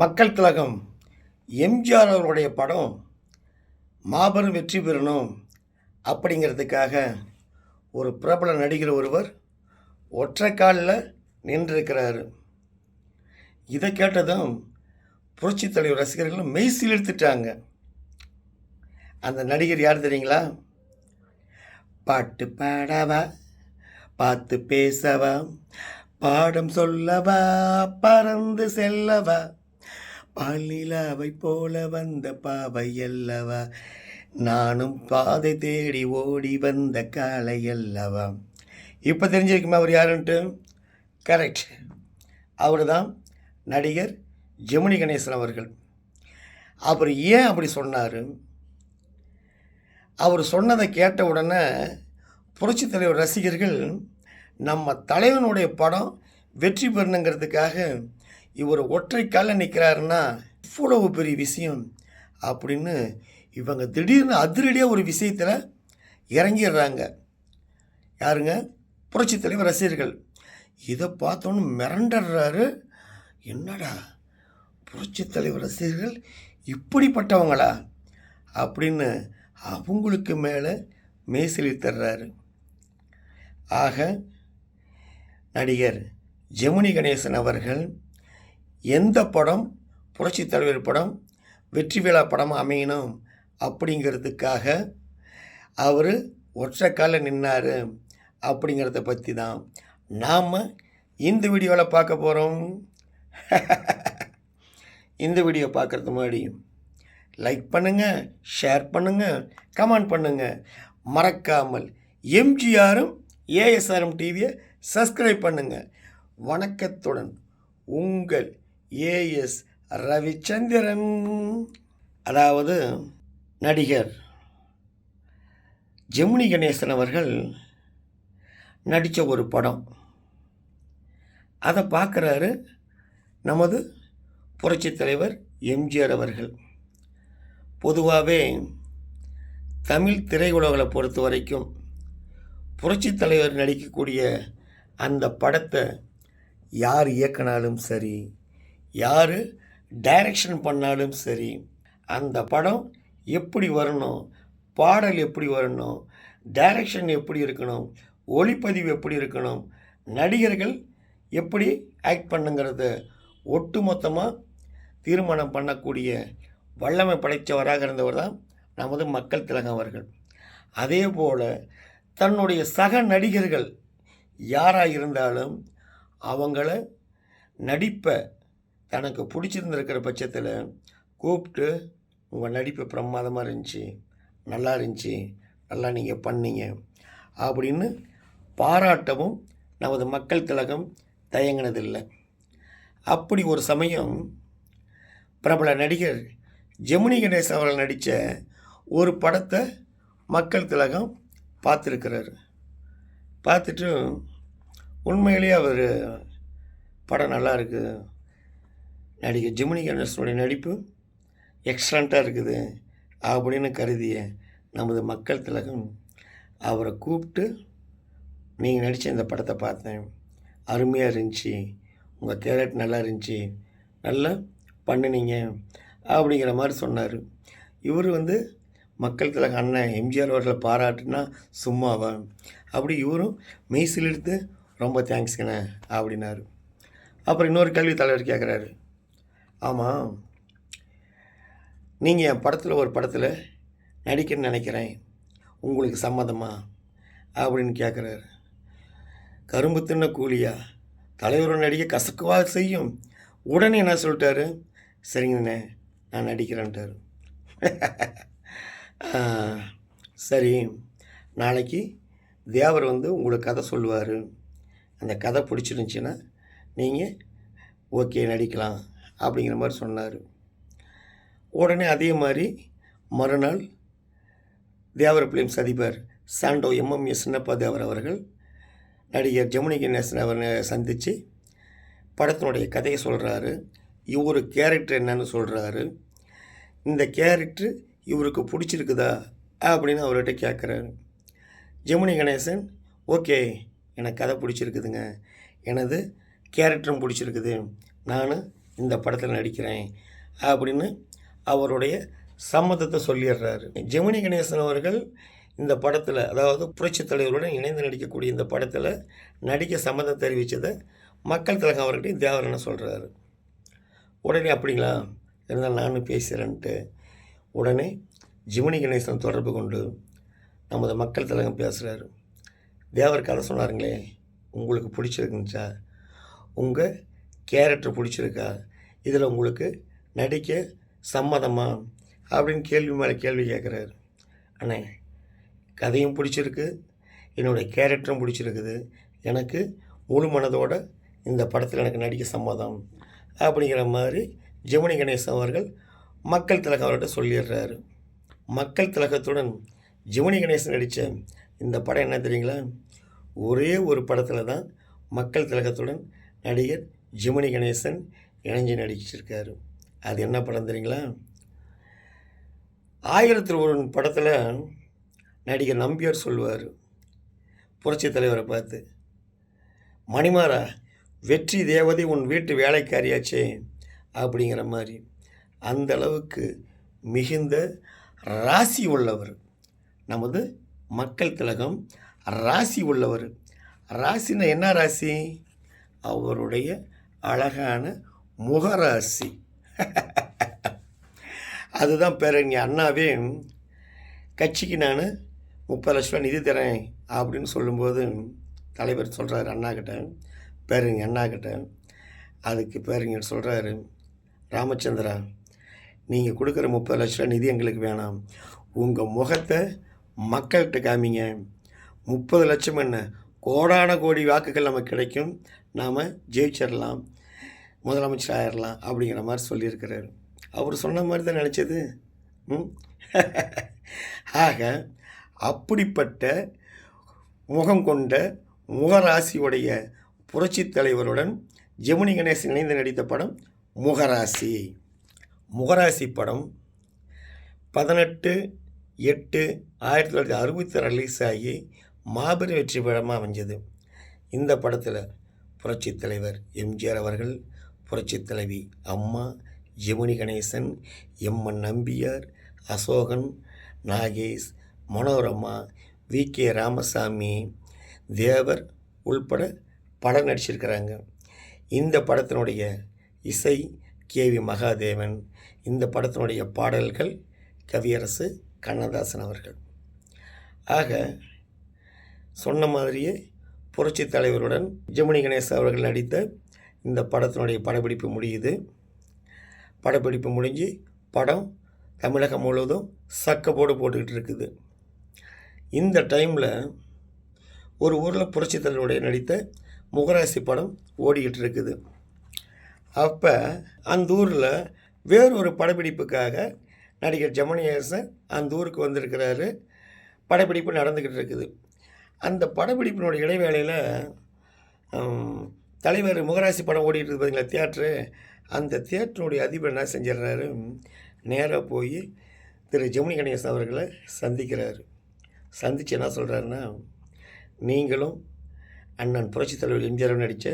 மக்கள் திலகம் எம்ஜிஆர் அவர்களுடைய படம் மாபெரும் வெற்றி பெறணும் அப்படிங்கிறதுக்காக ஒரு பிரபல நடிகர் ஒருவர் ஒற்றை காலில் நின்றிருக்கிறாரு. இதை கேட்டதும் புரட்சித் தலைவர் ரசிகர்களும் மெய் சிலிர்த்துட்டாங்க அந்த நடிகர் யார் தெரியுங்களா? பாட்டு பாடவா பார்த்து பேசவா பாடம் சொல்லவா பறந்து செல்லவா. பாலிலாவை போல வந்த பாவை அல்லவா நானும் பாதை தேடி ஓடி வந்த காலை அல்லவா இப்போ தெரிஞ்சிருக்குமா அவர் யாருன்ட்டு? கரெக்ட் அவர் தான் நடிகர் ஜெமினி கணேசன் அவர்கள். அவர் ஏன் அப்படி சொன்னார்? அவர் சொன்னதை கேட்ட உடனே புரட்சி தலைவர் ரசிகர்கள் நம்ம தலைவனுடைய படம் வெற்றி பெறணுங்கிறதுக்காக இவர் ஒற்றை காலில் நிற்கிறாருன்னா இவ்வளவு பெரிய விஷயம் அப்படின்னு இவங்க திடீர்னு அதிரடியாக ஒரு விஷயத்தில் இறங்கிடுறாங்க. யாருங்க? புரட்சித் தலைவர் ரசிகர்கள். இதை பார்த்தோன்னு மிரண்டுறாரு என்னடா? புரட்சித் தலைவர் ரசிகர்கள் இப்படிப்பட்டவங்களா? அப்படின்னு அவங்களுக்கு மேலே மேசிலி தர்றாரு ஆக நடிகர் ஜெமினி கணேசன் அவர்கள் எந்த படம் புரட்சி தலைவர் படம் வெற்றி விழா படம் அமையணும் அப்படிங்கிறதுக்காக அவர் ஒற்றை காலில் நின்னார் அப்படிங்கிறத பற்றி தான் நாம் இந்த வீடியோவில் பார்க்க போகிறோம் இந்த வீடியோ பார்க்குறது முன்னாடி லைக் பண்ணுங்கள் ஷேர் பண்ணுங்கள் கமெண்ட் பண்ணுங்கள் மறக்காமல் எம்ஜிஆரும் ஏஎஸ்ஆர்எம் டிவியை சப்ஸ்கிரைப் பண்ணுங்கள் வணக்கத்துடன் உங்கள் ஏஎஸ் ரவிச்சந்திரன் அதாவது நடிகர் ஜெமினி கணேசன் அவர்கள் நடித்த ஒரு படம். அதை பார்க்குறாரு நமது புரட்சி தலைவர் எம்ஜிஆர் அவர்கள். பொதுவாகவே தமிழ் திரையுலகளை பொறுத்த வரைக்கும் புரட்சித் தலைவர் நடிக்கக்கூடிய அந்த படத்தை யார் இயக்கினாலும் சரி யார்? டைரக்ஷன் பண்ணாலும் சரி அந்த படம் எப்படி வரணும் பாடல் எப்படி வரணும் டைரக்ஷன் எப்படி இருக்கணும் ஒளிப்பதிவு எப்படி இருக்கணும் நடிகர்கள் எப்படி ஆக்ட் பண்ணுங்கிறத ஒட்டுமொத்தமாக தீர்மானம் பண்ணக்கூடிய வல்லமை படைத்தவராக இருந்தவர் தான் நமது மக்கள் திலகம் அவர்கள். அதே போல் தன்னுடைய சக நடிகர்கள் யாராக இருந்தாலும் அவங்கள நடிப்பை தனக்கு பிடிச்சிருந்துருக்கிற பட்சத்தில் கூப்பிட்டு உங்கள் நடிப்பு பிரமாதமாக இருந்துச்சு நல்லா இருந்துச்சு நல்லா நீங்கள் பண்ணீங்க அப்படின்னு பாராட்டவும் நமது மக்கள் திலகம் தயங்கினதில்லை. அப்படி ஒரு சமயம் பிரபல நடிகர் ஜெமினி கணேஷ் அவர்கள் நடித்த ஒரு படத்தை மக்கள் திலகம் பார்த்துருக்கிறார். பார்த்துட்டு உண்மையிலேயே அவர் படம் நல்லா இருக்குது நடிகை ஜிமினி கணேசனுடைய நடிப்பு எக்ஸலண்ட்டாக இருக்குது. அப்படின்னு கருதிய நமது மக்கள் திலகம் அவரை கூப்பிட்டு நீங்கள் நடித்த இந்த படத்தை பார்த்தேன். அருமையாக இருந்துச்சு. உங்கள் கேரட் நல்லா இருந்துச்சு. நல்லா பண்ணினீங்க. அப்படிங்கிற மாதிரி சொன்னார். இவர் வந்து மக்கள் திலக அண்ணன் எம்ஜிஆர் அவர்களை பாராட்டுனா சும்மாவா? அப்படி இவரும் மெய்சில் எடுத்து ரொம்ப தேங்க்ஸ்ங்கண்ணே அப்படின்னாரு. அப்புறம் இன்னொரு கல்வி தலைவர் கேட்குறாரு ஆமாம் நீங்கள் என் படத்தில் ஒரு படத்தில் நடிக்கன்னு நினைக்கிறேன். உங்களுக்கு சம்மதமா? அப்படின்னு கேட்குறாரு கரும்பு தின்ன கூலியா? தலைவரோட நடிக்க கசக்குவா செய்யும். உடனே என்ன சொல்லிட்டாரு? சரிங்கண்ணே நான் நடிக்கிறேன்ட்டாரு. சரி. நாளைக்கு தேவர் வந்து உங்களுக்கு கதை சொல்லுவார். அந்த கதை பிடிச்சிருந்துச்சின்னா நீங்கள் ஓகே நடிக்கலாம். அப்படிங்கிற மாதிரி சொன்னார். உடனே அதே மாதிரி மறுநாள் தேவர் பிலிம்ஸ் அதிபர் சாண்டோ எம்எம்எஸ் சின்னப்பா தேவர் அவர்கள் நடிகர் ஜமுனி கணேசன் அவரை சந்தித்து படத்தினுடைய கதையை சொல்கிறாரு இவர் கேரக்டர் என்னன்னு சொல்கிறாரு இந்த கேரக்டர் இவருக்கு பிடிச்சிருக்குதா அப்படின்னு அவர்கிட்ட கேட்குறாரு ஜெமினி கணேசன் ஓகே எனக்கு கதை பிடிச்சிருக்குதுங்க. எனது கேரக்டரும் பிடிச்சிருக்குது. நான் இந்த படத்தில் நடிக்கிறேன் அப்படின்னு அவருடைய சம்மதத்தை சொல்லிடுறாரு. ஜெமினி கணேசன் அவர்கள் இந்த படத்தில் அதாவது புரட்சித் தலைவருடன் இணைந்து நடிக்கக்கூடிய இந்த படத்தில் நடிக்க சம்மதம் தெரிவித்ததை மக்கள் திலகம் அவர்கிட்டையும் தேவரன சொல்கிறாரு உடனே அப்படிங்களா? இருந்தால் நானும் பேசுகிறேன்ட்டு உடனே ஜிமினி கணேசன் தொடர்பு கொண்டு நமது மக்கள் திலகம் பேசுகிறாரு தேவர் கதை சொன்னாருங்களே உங்களுக்கு பிடிச்சிருக்குச்சா உங்கள் கேரக்டர் பிடிச்சிருக்கா? இதில் உங்களுக்கு நடிக்க சம்மதமா? அப்படின்னு கேள்வி மேலே கேள்வி கேட்குறாரு. அண்ணே கதையும் பிடிச்சிருக்கு என்னுடைய கேரக்டரும் பிடிச்சிருக்குது. எனக்கு முழு மனதோட இந்த படத்தில் எனக்கு நடிக்க சம்மதம். அப்படிங்கிற மாதிரி ஜெமினி கணேசன் அவர்கள் மக்கள் திலகம் அவர்கிட்ட சொல்லிடுறாரு. மக்கள் திலகத்துடன் ஜெமினி கணேசன் நடித்த இந்த படம் என்ன தெரியுங்களா? ஒரே ஒரு படத்தில் தான் மக்கள் திலகத்துடன் நடிகர் ஜெமினி கணேசன் இணைஞ்சு நடிச்சிருக்காரு. அது என்ன படம் தெரியுங்களா? ஆயிரத்தில் ஒரு படத்தில் நடிகர் நம்பியார் சொல்லுவார் புரட்சித் தலைவரை பார்த்து மணிமாரா வெற்றி தேவதை உன் வீட்டு வேலைக்காரியாச்சே அப்படிங்கிற மாதிரி. அந்த அளவுக்கு மிகுந்த ராசி உள்ளவர். நமது மக்கள் திலகம் ராசி உள்ளவர். ராசின்னா என்ன ராசி? அவருடைய அழகான முகராசி. அதுதான் பேரறிஞர் அண்ணாவே கட்சிக்கு நான் முப்பது லட்ச ரூபா நிதி தரேன் அப்படின்னு சொல்லும்போது தலைவர் சொல்கிறாரு அண்ணா கிட்ட. பேருங்க அண்ணா கிட்ட. அதுக்கு பேருங்க சொல்கிறாரு ராமச்சந்திரா நீங்கள் கொடுக்குற முப்பது லட்ச ரூபா நிதி எங்களுக்கு வேணாம். உங்கள் முகத்தை மக்கள்கிட்ட காமிங்க. முப்பது லட்சம் என்ன? கோடான கோடி வாக்குகள் நமக்கு கிடைக்கும். நாம் ஜெயிச்சிடலாம் முதலமைச்சர் ஆயிடலாம் அப்படிங்கிற மாதிரி சொல்லியிருக்கிறாரு. அவர் சொன்ன மாதிரி தான் நினச்சது. ம்? ஆக அப்படிப்பட்ட முகம் கொண்ட முகராசியுடைய புரட்சித் தலைவருடன் ஜெமினி கணேசன் இணைந்து நடித்த படம் முகராசி. முகராசி படம் பதினெட்டு எட்டு ஆயிரத்தி தொள்ளாயிரத்தி அறுபத்தி ரிலீஸ் ஆகி மாபெரும் வெற்றி படமாக அமைஞ்சது. இந்த படத்தில் புரட்சித் தலைவர் எம்ஜிஆர் அவர்கள் புரட்சித் தலைவி அம்மா Gemini Ganesan MN Nambiar Ashokan Nagesh Manorama we. K. Ramasamy Thevar உள்பட படம் நடிச்சிருக்கிறாங்க. இந்த படத்தினுடைய இசை கே. வி. மகாதேவன் இந்த படத்தினுடைய பாடல்கள் கவியரசு கண்ணதாசன் அவர்கள். ஆக சொன்ன மாதிரியே புரட்சி தலைவருடன் ஜெமினி கணேசன் அவர்கள் நடித்த இந்த படத்தினுடைய படப்பிடிப்பு முடியுது. படப்பிடிப்பு முடிஞ்சு படம் தமிழகம் முழுவதும் சக்கப்போடு போட்டுக்கிட்டு இருக்குது. இந்த டைமில் ஒரு ஊரில் புரட்சி நடித்த முகராசி படம் ஓடிக்கிட்டு இருக்குது. அப்போ அந்த ஊரில் வேறொரு படப்பிடிப்புக்காக நடிகர் ஜெமினியேசன் அந்த ஊருக்கு வந்திருக்கிறாரு. படப்பிடிப்பு நடந்துக்கிட்டு இருக்குது. அந்த படப்பிடிப்பினுடைய இடைவேளையில் தலைவர் முகராசி படம் ஓடிட்டு இருக்குது பார்த்தீங்களா தியேட்ரு அந்த தியேட்டருடைய அதிபர் என்ன செஞ்சிடுறாரு? நேராக போய் திரு ஜெமினி கணேசன் அவர்களை சந்திக்கிறாரு. சந்தித்து என்ன சொல்கிறாருன்னா நீங்களும் அண்ணன் புரட்சி தலைவர் எம்ஜிஆர் நடித்த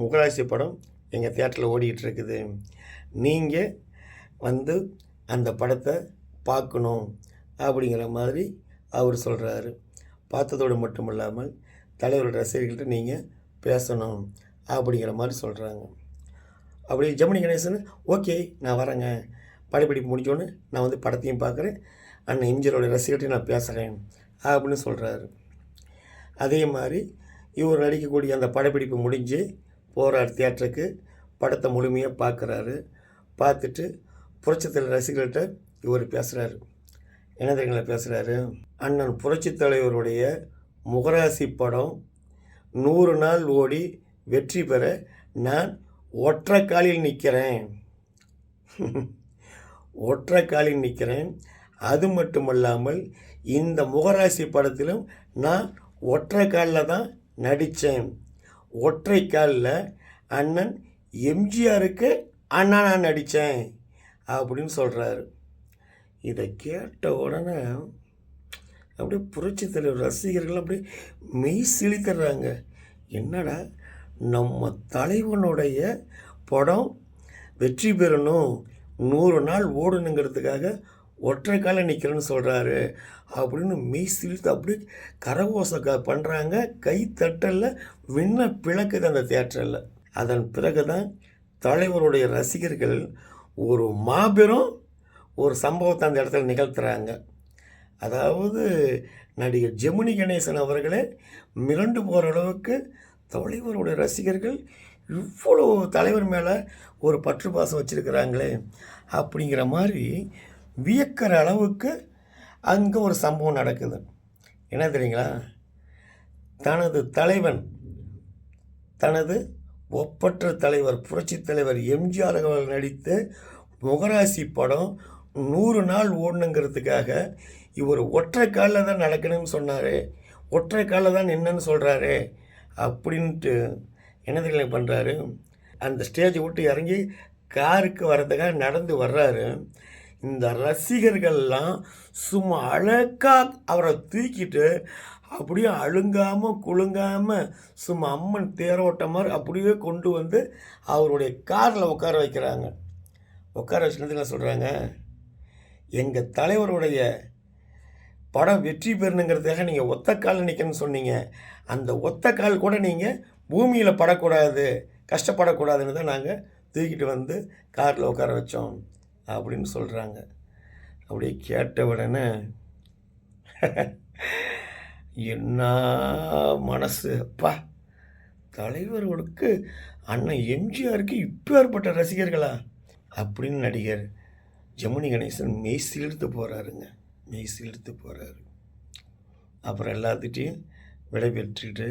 முகராசி படம் எங்கள் தியேட்டரில் ஓடிக்கிட்டு இருக்குது. நீங்கள் வந்து அந்த படத்தை பார்க்கணும். அப்படிங்கிற மாதிரி அவர் சொல்கிறாரு பார்த்ததோடு மட்டும் இல்லாமல் தலைவர்கள் ரசிகர்கள்ட்ட நீங்கள் பேசணும். அப்படிங்கிற மாதிரி சொல்கிறாங்க அப்படி ஜெமினி கணேசன் ஓகே நான் வரேங்க. படப்பிடிப்பு முடிஞ்சோன்னு நான் வந்து படத்தையும் பார்க்குறேன். அண்ணன் எம்ஜிஆரோட ரசிகர்கிட்டையும் நான் பேசுகிறேன் அப்படின்னு சொல்கிறாரு அதே மாதிரி இவர் நடிக்கக்கூடிய அந்த படப்பிடிப்பு முடிஞ்சு போகிறார் தியேட்டருக்கு. படத்தை முழுமையாக பார்க்குறாரு. பார்த்துட்டு புரட்சித்தலைவர் ரசிகர்கள்ட்ட இவர் பேசுகிறாரு என்ன தெரியுங்களா பேசுகிறாரு அண்ணன் புரட்சித் தலைவருடைய முகராசி படம் நூறு நாள் ஓடி வெற்றி பெற நான் ஒற்றை காலில் நிற்கிறேன். ஒற்றை காலில் நிற்கிறேன். அது மட்டுமல்லாமல் இந்த முகராசி படத்திலும் நான் ஒற்றை காலில் தான் நடித்தேன். ஒற்றை காலில் அண்ணன் எம்ஜிஆருக்கு அண்ணா நான் நடித்தேன் அப்படின்னு சொல்கிறாரு இதை கேட்ட உடனே அப்படியே புரட்சி தலைவர் ரசிகர்கள் அப்படியே மெய் சிலித்துறாங்க என்னடா நம்ம தலைவனுடைய படம் வெற்றி பெறணும். நூறு நாள் ஓடணுங்கிறதுக்காக ஒற்றை கால நிற்கிறேன்னு சொல்கிறாரு அப்படின்னு மெய் சிரித்து அப்படி கரகோச க பண்ணுறாங்க கை தட்டலில் விண்ண பிளக்குது அந்த தேட்டரில் அதன் பிறகு தான் தலைவருடைய ரசிகர்கள் ஒரு மாபெரும் ஒரு சம்பவத்தை அந்த இடத்துல நிகழ்த்துறாங்க. அதாவது நடிகர் ஜெமினி கணேசன் அவர்களே மிரண்டு போகிற அளவுக்கு தலைவருடைய ரசிகர்கள் இவ்வளோ தலைவர் மேலே ஒரு பற்று பாசம் வச்சுருக்கிறாங்களே அப்படிங்கிற மாதிரி வியக்கிற அளவுக்கு அங்கே ஒரு சம்பவம் நடக்குது. என்ன தெரியுங்களா? தனது தலைவன் தனது ஒப்பற்ற தலைவர் புரட்சி தலைவர் எம்ஜிஆர் அவர்கள் நடித்த முகராசி படம் நூறு நாள் ஓடணுங்கிறதுக்காக இவர் ஒற்றை காலில் தான் நடக்கணும்னு சொன்னார். ஒற்றை காலில் தான் என்னன்னு சொல்கிறாரு அப்படின்ட்டு என்ன பண்ணுறாரு. அந்த ஸ்டேஜை விட்டு இறங்கி காருக்கு வர்றதுக்காக நடந்து வர்றாரு. இந்த ரசிகர்கள்லாம் சும்மா அழகாக அவரை தூக்கிட்டு அப்படியே அழுங்காமல் குலுங்காமல் சும்மா அம்மன் தேரோட்ட மாதிரி அப்படியே கொண்டு வந்து அவருடைய காரில் உட்கார வைக்கிறாங்க. உட்கார வச்சுனது என்ன சொல்கிறாங்க எங்கள் தலைவருடைய படம் வெற்றி பெறணுங்கிறதுக்காக நீங்கள் ஒத்த காலில் நிற்கணும்னு சொன்னீங்க. அந்த ஒத்த கால் கூட நீங்கள் பூமியில் படக்கூடாது கஷ்டப்படக்கூடாதுன்னு தான் நாங்கள் தூக்கிட்டு வந்து காரில் உட்கார வச்சோம் அப்படின்னு சொல்கிறாங்க அப்படியே கேட்ட உடனே என்ன மனசு? அப்பா தலைவர்களுக்கு அண்ணன் எம்ஜிஆருக்கு இப்போ ஏற்பட்ட ரசிகர்களா? அப்படின்னு நடிகர் ஜெமினி கணேசன் மெய்சிலிருந்து போகிறாருங்க மெய் இழுத்து போகிறாரு அப்புறம் எல்லாத்துட்டையும் விடைபெற்றுட்டு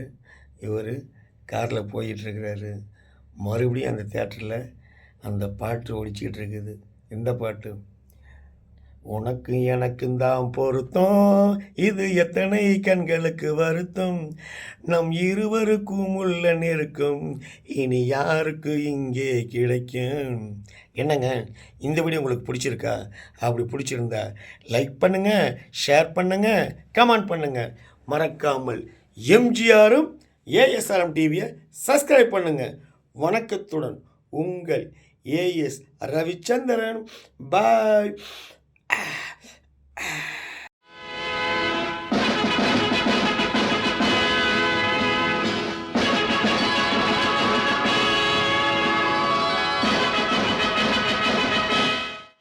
இவர் காரில் போயிட்டுருக்கிறாரு. மறுபடியும் அந்த தேட்டரில் அந்த பாட்டு ஒடிச்சிக்கிட்டு இருக்குது எந்த பாட்டு உனக்கு எனக்கும் தான் பொருத்தம். இது எத்தனை கண்களுக்கு வருத்தம். நம் இருவருக்கும் உள்ள நெருக்கம் இனி யாருக்கு இங்கே கிடைக்கும்? என்னங்க? இந்த வீடியோ உங்களுக்கு பிடிச்சிருக்கா? அப்படி பிடிச்சிருந்தா லைக் பண்ணுங்கள் ஷேர் பண்ணுங்கள் கமெண்ட் பண்ணுங்கள் மறக்காமல் எம்ஜிஆரும் ஏஎஸ்ஆர்எம் டிவியை சப்ஸ்கிரைப் பண்ணுங்கள் வணக்கத்துடன் உங்கள் ஏஎஸ் ரவிச்சந்திரன் பாய் Yeah.